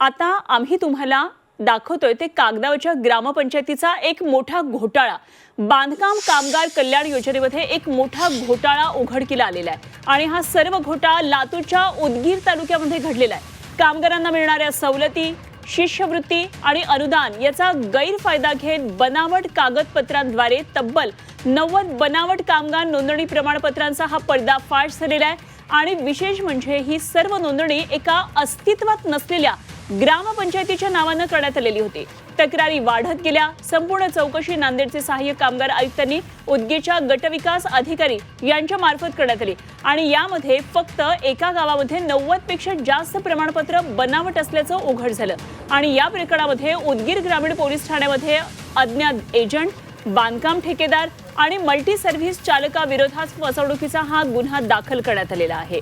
आता आम्ही तुम्हाला दाखवतोय ते कागदावरच्या ग्रामपंचायतीचा एक मोठा घोटाळा. बांधकाम कामगार कल्याण योजनेमध्ये एक मोठा घोटाळा उघडकीला आलेला आहे. आणि हा सर्व घोटाळा लातूरच्या उदगीर तालुक्यामध्ये घडलेला आहे. कामगारांना मिळणाऱ्या सवलती शिष्यवृत्ती आणि अनुदान याचा गैरफायदा घेत बनावट कागदपत्रांद्वारे तब्बल नव्वद बनावट कामगार नोंदणी प्रमाणपत्रांचा हा पर्दाफाश झालेला आहे. आणि विशेष म्हणजे ही सर्व नोंदणी एका अस्तित्वात नसलेल्या ग्रामपंचायतीच्या नावानं करण्यात आलेली होती. तक्रारी वाढत गेल्या संपूर्ण चौकशी नांदेडचे सहाय्यक कामगार आयुक्तांनी उदगीरच्या गटविकास अधिकारी यांच्या मार्फत करण्यात आली. आणि यामध्ये फक्त एका गावामध्ये नव्वदपेक्षा जास्त प्रमाणपत्र बनावट असल्याचं उघड झालं. आणि या प्रकरणामध्ये उदगीर ग्रामीण पोलीस ठाण्यामध्ये अज्ञात एजंट बांधकाम ठेकेदार आणि मल्टी सर्व्हिस चालकाविरोधात फसवणुकीचा हा गुन्हा दाखल करण्यात आलेला आहे.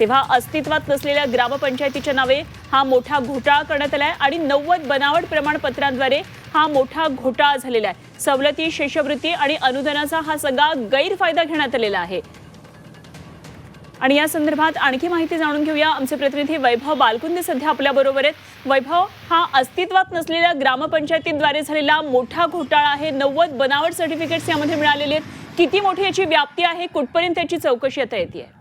तेव्हा अस्तित्वात नसलेल्या ग्रामपंचायतीच्या नावे हा मोठा घोटाळा करण्यात आलाय आणि नव्वद बनावट प्रमाणपत्रांद्वारे हा मोठा घोटाळा झालेला आहे. सवलती शिष्यवृत्ती आणि अनुदानाचा हा सगळा गैरफायदा घेण्यात आलेला आहे. आणि या संदर्भात आणखी माहिती जाणून घेऊया. आमचे प्रतिनिधी वैभव बालकुंदे सध्या आपल्या बरोबर आहेत. वैभव हा अस्तित्वात नसलेल्या ग्रामपंचायतीद्वारे झालेला मोठा घोटाळा आहे. नव्वद बनावट सर्टिफिकेट्स यामध्ये मिळालेले आहेत. किती मोठी याची व्याप्ती आहे? कुठपर्यंत त्याची चौकशी आता येते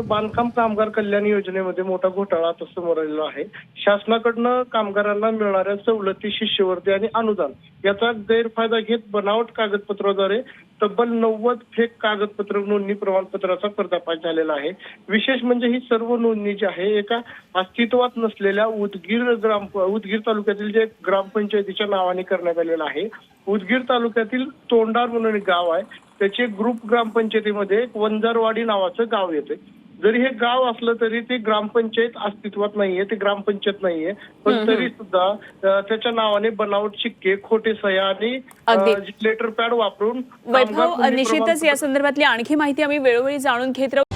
बांधकाम कामगार कल्याण योजनेमध्ये मोठा घोटाळा आता समोर आलेला आहे. शासनाकडनं कामगारांना मिळणाऱ्या सवलती शिष्यवृत्ती आणि अनुदान याचा गैरफायदा घेत बनावट कागदपत्राद्वारे तब्बल नव्वद फेक कागदपत्र नोंदणी प्रमाणपत्राचा पर्दाफाश झालेला आहे. विशेष म्हणजे ही सर्व नोंदणी जी आहे एका अस्तित्वात नसलेल्या उदगीर ग्राम उदगीर तालुक्यातील जे ग्रामपंचायतीच्या नावाने करण्यात आलेलं आहे उदगीर तालुक्यातील तोंडार म्हणून एक गाव आहे त्याचे ग्रुप ग्रामपंचायतीमध्ये एक वंजारवाडी नावाचं गाव येते जरी हे गाव असलं तरी ते ग्रामपंचायत अस्तित्वात नाहीये ते ग्रामपंचायत नाहीये. पण तरी सुद्धा त्याच्या नावाने बनावट शिक्के खोटे सह्या आणि. लेटर पॅड वापरून वैभव निश्चितच या संदर्भातली आणखी माहिती आम्ही वेळोवेळी जाणून घेत राहू.